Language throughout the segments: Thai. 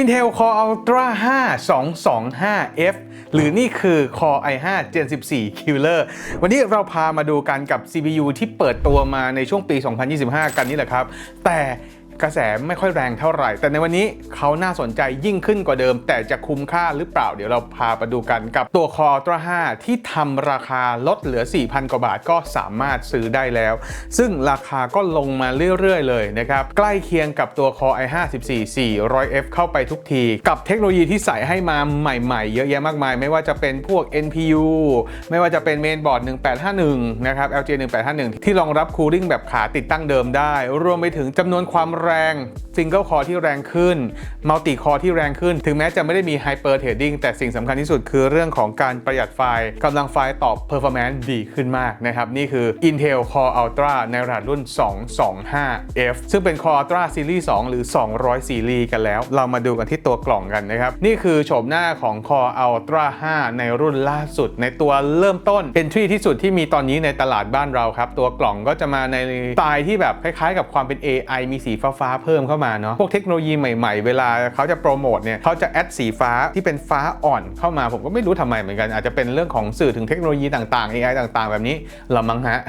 Intel Core Ultra 5 225F หรือนี่คือ Core i5 Gen 14 Killer วันนี้เราพามาดูกันกับ CPU ที่เปิดตัวมาในช่วงปี 2025 กันนี่แหละครับ แต่ กระแสไม่ค่อยแรงเท่าไหร่ แต่ในวันนี้เขาน่าสนใจยิ่งขึ้นกว่าเดิม แต่จะคุ้มค่าหรือเปล่าเดี๋ยวเราพาไปดูกันกับตัว Core Ultra 5ที่ทำราคาลดเหลือ 4,000 กว่าบาทก็สามารถซื้อได้แล้ว ซึ่งราคาก็ลงมาเรื่อยๆ เลยนะครับ ใกล้เคียงกับตัว Core i5 14 400F เข้าไปทุกที กับเทคโนโลยีที่ใส่ให้มาใหม่ๆ เยอะแยะมากมาย ไม่ว่าจะเป็นพวก NPU ไม่ว่าจะเป็นเมนบอร์ด1851 นะครับ LG 1851 ที่รองรับคูลิ่งแบบขาติดตั้งเดิมได้ รวมไปถึงจำนวนความแรงซิงเกิลคอที่แรงขึ้นมัลติคอที่แรงขึ้น ถึงแม้จะไม่ได้มีไฮเปอร์เทรดดิ้งแต่สิ่งสำคัญที่สุดคือเรื่องของการประหยัดไฟกำลังไฟตอบ performance ดีขึ้นมากนะครับ นี่คือ Intel Core Ultra ในรหัสรุ่น 225F ซึ่งเป็น Core Ultra Series 2 หรือ 200 ซีรีส์กันแล้ว เรามาดูกันที่ตัวกล่องกันนะครับ นี่คือโฉมหน้าของ Core Ultra 5 ในรุ่นล่าสุด ในตัวเริ่มต้น Entry ที่สุดที่มีตอนนี้ในตลาดบ้านเราครับ ตัวกล่องก็จะมาในสไตล์ที่แบบคล้ายๆ กับความเป็น AI มีสีฟ้าๆเพิ่มเข้ามาเนาะพวกเทคโนโลยีใหม่ๆ เวลาเขาจะโปรโมทเนี่ยเขาจะแอดสีฟ้าที่เป็นฟ้าอ่อนเข้ามาผมก็ไม่รู้ทำไมเหมือนกัน อาจจะเป็นเรื่องของสื่อถึงเทคโนโลยีต่างๆ AI ต่างๆ แบบนี้ละมั้งฮะ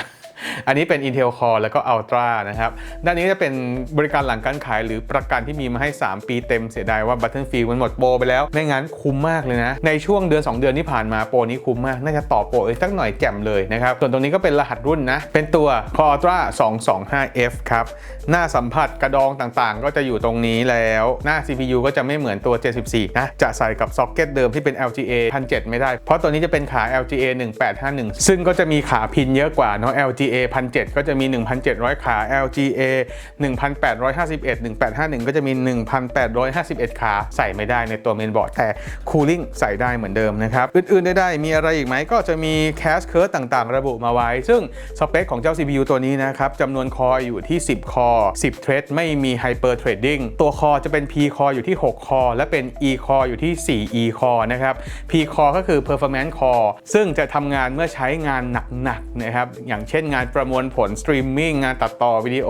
อันนี้เป็น Intel Core แล้วก็ Ultra นะครับ ด้านนี้จะเป็นบริการหลังการขายหรือประกันที่มีมาให้ 3 ปีเต็มเสียดายว่า Battlefield มันหมดโปรไปแล้ว ไม่งั้นคุ้มมากเลยนะ ในช่วงเดือน 2 เดือนที่ผ่านมาโปรนี้คุ้มมาก น่าจะต่อโปรอีกสักหน่อยแจ่มเลยนะครับ ส่วนตรงนี้ก็เป็นรหัสรุ่นนะ เป็นตัว Core Ultra 225F ครับ หน้าสัมผัสกระดองต่างๆ ก็จะอยู่ตรงนี้แล้ว หน้า CPU ก็จะไม่เหมือนตัว 74 นะ จะใส่กับซ็อกเก็ตเดิมที่เป็น LGA 1700ไม่ได้ เพราะตัวนี้จะเป็นขา LGA 1851 ซึ่งก็จะมีขาพินเยอะกว่าเนาะ LGA 1700ก็จะมี 1,700 ขา LGA 1851 1851 ก็จะมี 1,851 ขาใส่ไม่ได้ในตัวเมนบอร์ด แต่คูลิ่งใส่ได้เหมือนเดิมนะครับ อื่นๆได้ๆมีอะไรอีกไหมก็จะมีแคสเคิร์ต่างๆ ระบุมาไว้ ซึ่งสเปคของเจ้า CPU ตัวนี้นะครับจำนวนคออยู่ที่ 10 คอ10 เทรดไม่มีไฮเปอร์เทรดดิ้งตัวคอจะเป็น P คออยู่ที่ 6 คอ และเป็น E คออยู่ที่ 4 E คอนะครับ P คอก็คือ performance core ซึ่งจะทำงานเมื่อใช้งานหนักๆนะครับ อย่างเช่นงานประมวลผลสตรีมมิ่งงานตัดต่อวิดีโอ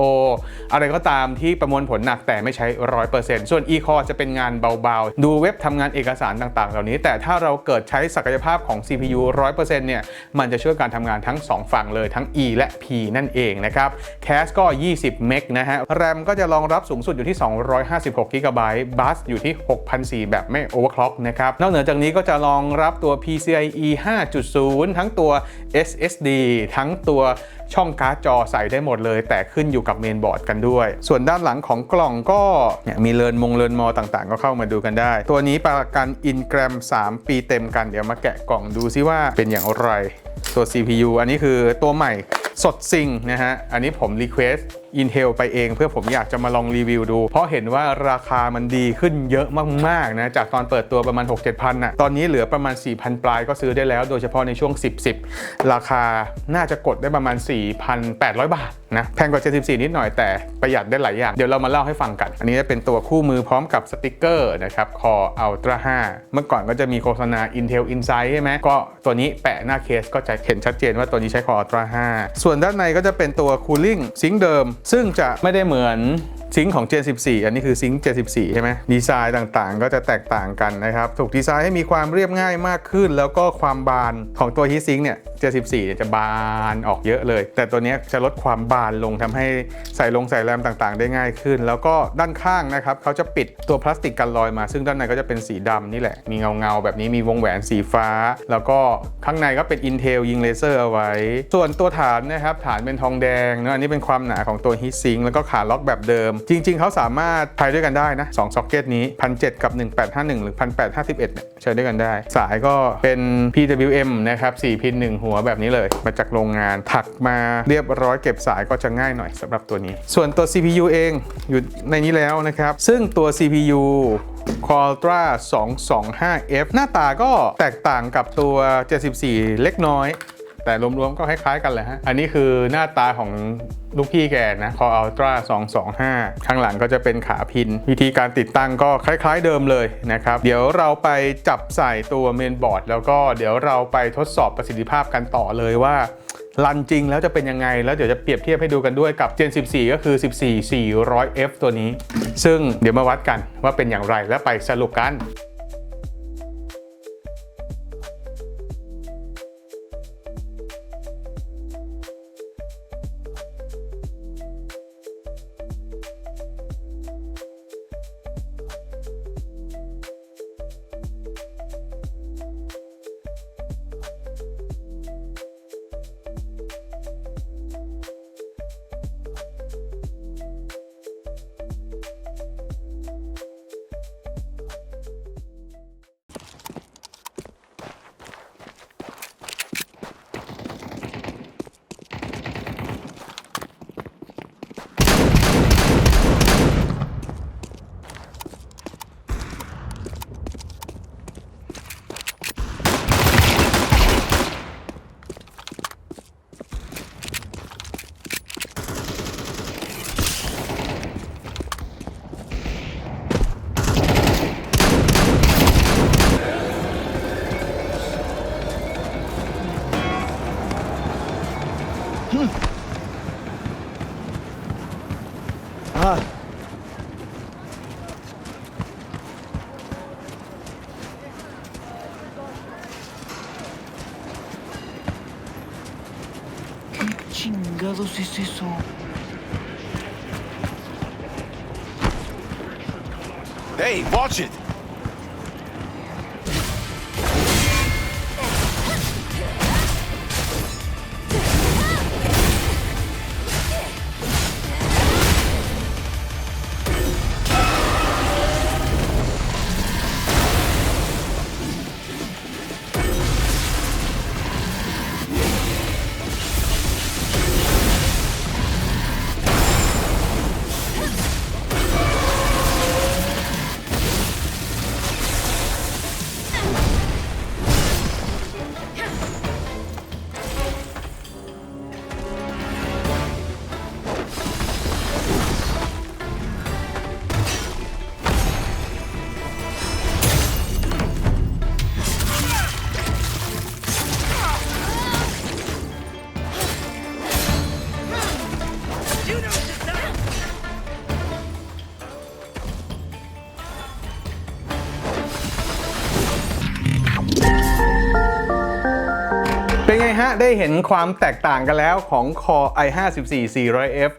อะไรก็ตามที่ประมวลผลหนักแต่ไม่ใช้ 100%ส่วน e core จะเป็นงานเบาๆ ดูเว็บทำงานเอกสารต่างๆ เหล่านี้ แต่ถ้าเราเกิดใช้ศักยภาพของ CPU 100%เนี่ย มันจะช่วยการทำงานทั้ง 2 ฝั่งเลยทั้ง E และ P นั่นเองนะครับ Cache ก็ 20 เมกนะฮะ RAM ก็จะรองรับสูงสุดอยู่ที่ 256 g b Bus อยู่ที่6,004แบบไม่ overclock นะครับ นอกเหนือจากนี้ก็จะรองรับตัว PCIe 5.0 ทั้งตัว SSD ทั้งตัวช่องการ์ดจอใส่ได้หมดเลย แต่ขึ้นอยู่กับเมนบอร์ดกันด้วย ส่วนด้านหลังของกล่องก็เนี่ยมีเลินมงเลินมอต่างๆ ก็เข้ามาดูกันได้ ตัวนี้ประกันอินแกรม 3 ปีเต็มกันเดี๋ยวมาแกะกล่องดูซิว่าเป็นอย่างไรตัว CPU อันนี้คือตัวใหม่สดซิงนะฮะ อันนี้ผมรีเควส Intel ไปเองเพื่อผมอยากจะมาลองรีวิวดู เพราะเห็นว่าราคามันดีขึ้นเยอะมากๆนะจากตอนเปิดตัวประมาณ 6 7พันน่ะตอนนี้เหลือประมาณ 4,000 ปลายก็ซื้อได้แล้ว โดยเฉพาะในช่วง 10 10 ราคาน่าจะกดได้ประมาณ 4,800 บาทนะแพงกว่า 74 นิดหน่อยแต่ประหยัดได้หลายอย่าง เดี๋ยวเรามาเล่าให้ฟังกัน อันนี้จะเป็นตัวคู่มือพร้อมกับสติกเกอร์นะครับ Core Ultra 5 เมื่อก่อนก็จะมีโฆษณา Intel Insight ใช่ไหมก็ตัวนี้แปะหน้าเคสก็จะเห็นชัดเจนว่าตัวนี้ใช้ Core Ultra 5 ส่วนด้านในก็จะเป็นตัว Cooling ซิงค์เดิมซึ่งจะไม่ได้เหมือนซิงของ Gen 14 อันนี้คือซิงค์ Gen 14 ใช่ไหมดีไซน์ต่างๆ ก็จะแตกต่างกันนะครับ ถูกดีไซน์ให้มีความเรียบง่ายมากขึ้น แล้วก็ความบานของตัว Heat Sink เนี่ย Gen 14 จะบานออกเยอะเลย แต่ตัวนี้จะลดความบานลงทำให้ใส่ลงใส่แรมต่างๆ ได้ง่ายขึ้น แล้วก็ด้านข้างนะครับเขาจะปิดตัวพลาสติกกันรอยมา ซึ่งด้านในก็จะเป็นสีดำนี่แหละ มีเงาๆแบบนี้มีวงแหวนสีฟ้า แล้วก็ข้างในก็เป็น Intel ยิงเลเซอร์เอาไว้ ส่วนตัวฐานนะครับฐานเป็นทองแดงเนอะอันนี้เป็นความหนาของตัว Heat Sink แล้วก็ขาล็อกแบบเดิม จริง ๆ เขาสามารถใช้ด้วยกันได้นะ2ซ็อกเก็ตนี้1,700กับ 1851 หรือ 1851เนี่ยใช้ด้วยกันได้ สายก็เป็น PWM นะครับ4พิน1 หัวแบบนี้เลย มาจากโรงงานถักมาเรียบร้อยเก็บสายก็จะง่ายหน่อยสำหรับตัวนี้ ส่วนตัว CPU เองอยู่ในนี้แล้วนะครับ ซึ่งตัว CPU Qualtra 225F หน้าตาก็แตกต่างกับตัว 74 เล็กน้อย แต่รวมๆก็คล้ายๆกันแหละฮะ อันนี้คือหน้าตาของลูกพี่แกนะ Core Ultra 225 ข้างหลังก็จะเป็นขาพิน วิธีการติดตั้งก็คล้ายๆเดิมเลยนะครับ เดี๋ยวเราไปจับใส่ตัวเมนบอร์ด แล้วก็เดี๋ยวเราไปทดสอบประสิทธิภาพกันต่อเลยว่ารันจริงแล้วจะเป็นยังไง แล้วเดี๋ยวจะเปรียบเทียบให้ดูกันด้วยกับ Gen 14 ก็คือ 14 400F ตัวนี้ ซึ่งเดี๋ยวมาวัดกันว่าเป็นอย่างไรและไปสรุปกัน ¿Qué chingados es eso? Hey, watch it! ฮะ ได้เห็นความแตกต่างกันแล้วของ Core i5 14 400F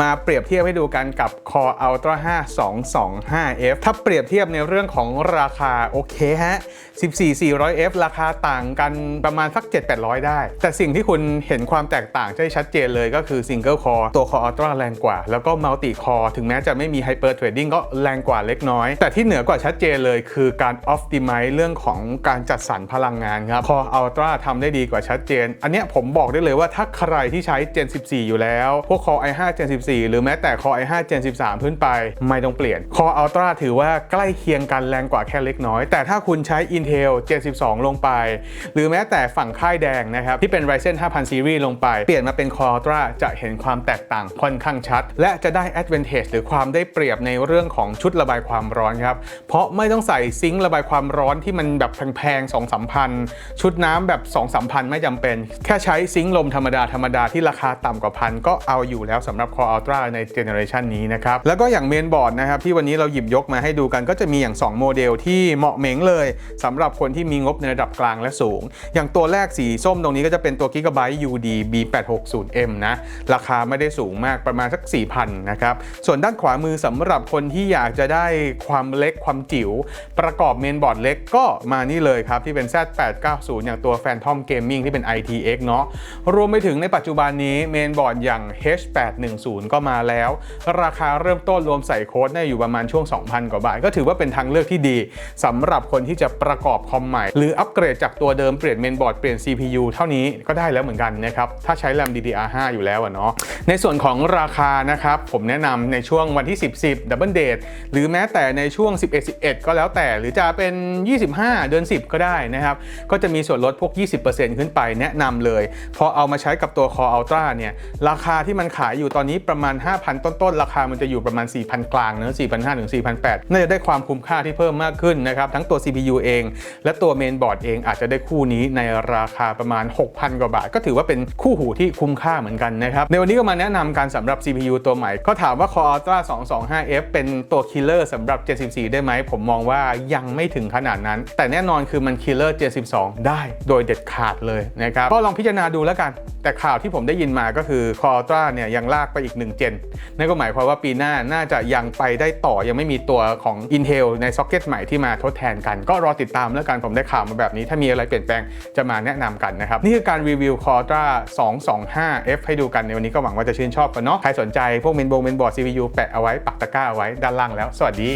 มาเปรียบเทียบให้ดูกันกับ Core Ultra 5 225F ถ้าเปรียบเทียบในเรื่องของราคา โอเคฮะ 14 400F ราคาต่างกันประมาณสัก 7-800 ได้ แต่สิ่งที่คุณเห็นความแตกต่างได้ชัดเจนเลยก็คือ Single Core ตัว Core Ultra แรงกว่า แล้วก็ Multi Core ถึงแม้จะไม่มี Hyper Threading ก็แรงกว่าเล็กน้อย แต่ที่เหนือกว่าชัดเจนเลยคือการ Optimize เรื่องของการจัดสรรพลังงานครับ Core Ultra ทำได้ดีกว่าชัดเจนอันเนี้ยผมบอกได้เลยว่าถ้าใครที่ใช้ Gen 14 อยู่แล้ว พวก Core i5 Gen 14 หรือแม้แต่ Core i5 Gen 13 ขึ้นไป ไม่ต้องเปลี่ยน Core Ultra ถือว่าใกล้เคียงกันแรงกว่าแค่เล็กน้อย แต่ถ้าคุณใช้ Intel Gen 12 ลงไป หรือแม้แต่ฝั่งค่ายแดงนะครับที่เป็น Ryzen 5000 Series ลงไปเปลี่ยนมาเป็น Core Ultra จะเห็นความแตกต่างค่อนข้างชัด และจะได้ advantage หรือความได้เปรียบในเรื่องของชุดระบายความร้อนครับเพราะไม่ต้องใส่ซิงค์ระบายความร้อนที่มันแบบแพงๆ2 3พันชุดน้ำแบบ2 3พันไม่จำเป็นแค่ใช้ซิงค์ลมธรรมดาธรรมดาที่ราคาต่ำกว่าพันก็เอาอยู่แล้วสำหรับ Core Ultra ในเจเนอเรชันนี้นะครับ แล้วก็อย่างเมนบอร์ดนะครับที่วันนี้เราหยิบยกมาให้ดูกันก็จะมีอย่าง 2 โมเดลที่เหมาะเหม็งเลยสำหรับคนที่มีงบในระดับกลางและสูง อย่างตัวแรกสีส้มตรงนี้ก็จะเป็นตัว Gigabyte UD B860M นะราคาไม่ได้สูงมากประมาณสัก 4,000นะครับส่วนด้านขวามือสำหรับคนที่อยากจะได้ความเล็กความจิ๋วประกอบเมนบอร์ดเล็กก็มานี่เลยครับที่เป็น Z890 อย่างตัว Phantom Gaming ที่เป็น ITX เนาะรวมไปถึงในปัจจุบันนี้เมนบอร์ดอย่าง H810 ก็มาแล้ว ราคาเริ่มต้นรวมใส่โค้ดเนี่ยอยู่ประมาณช่วง 2,000 กว่าบาท ก็ถือว่าเป็นทางเลือกที่ดีสำหรับคนที่จะประกอบคอมใหม่ หรืออัปเกรดจากตัวเดิมเปลี่ยนเมนบอร์ดเปลี่ยน CPU เท่านี้ก็ได้แล้วเหมือนกันนะครับถ้าใช้ RAM DDR5 อยู่แล้วอะเนาะในส่วนของราคานะครับผมแนะนำในช่วงวันที่ 10 10 Double Date หรือแม้แต่ในช่วง 11 11 ก็แล้วแต่หรือจะเป็น 25 เดือน 10 ก็ได้นะครับก็จะมีส่วนลดพวก 20%ขึ้นไปแนะนะนำเลย พอเอามาใช้กับตัว Core Ultra เนี่ยราคาที่มันขายอยู่ตอนนี้ประมาณ 5,000 ต้นๆ ราคามันจะอยู่ประมาณ 4,000 กลางเนอะ4,500ถึง4,800น่าจะได้ความคุ้มค่าที่เพิ่มมากขึ้นนะครับทั้งตัว CPU เอง และตัวเมนบอร์ดเองอาจจะได้คู่นี้ในราคาประมาณ 6,000 กว่าบาท ก็ถือว่าเป็นคู่หูที่คุ้มค่าเหมือนกันนะครับในวันนี้ก็มาแนะนำการสำหรับ CPU ตัวใหม่ก็ถามว่า Core Ultra 225F เป็นตัว killer สำหรับ74ได้ไหมผมมองว่ายังไม่ถึงขนาดนั้น แต่แน่นอนคือมัน killer 72ได้โดยเด็ดขาดเลยนะครับก็ลองพิจารณาดูแล้วกัน แต่ข่าวที่ผมได้ยินมาก็คือ Core Ultra เนี่ยยังลากไปอีก 1 เจน นั่นก็หมายความว่าปีหน้าน่าจะยังไปได้ต่อยังไม่มีตัวของ Intel ในซ็อกเก็ตใหม่ที่มาทดแทนกัน ก็รอติดตามแล้วกันผมได้ข่าวมาแบบนี้ ถ้ามีอะไรเปลี่ยนแปลงจะมาแนะนำกันนะครับ นี่คือการรีวิว Core Ultra 225F ให้ดูกันในวันนี้ก็หวังว่าจะชื่นชอบกันเนาะใครสนใจพวกเมนโบเมนบอร์ด CPU แปะเอาไว้ปักตะกร้าเอาไว้ด้านล่างแล้ว สวัสดี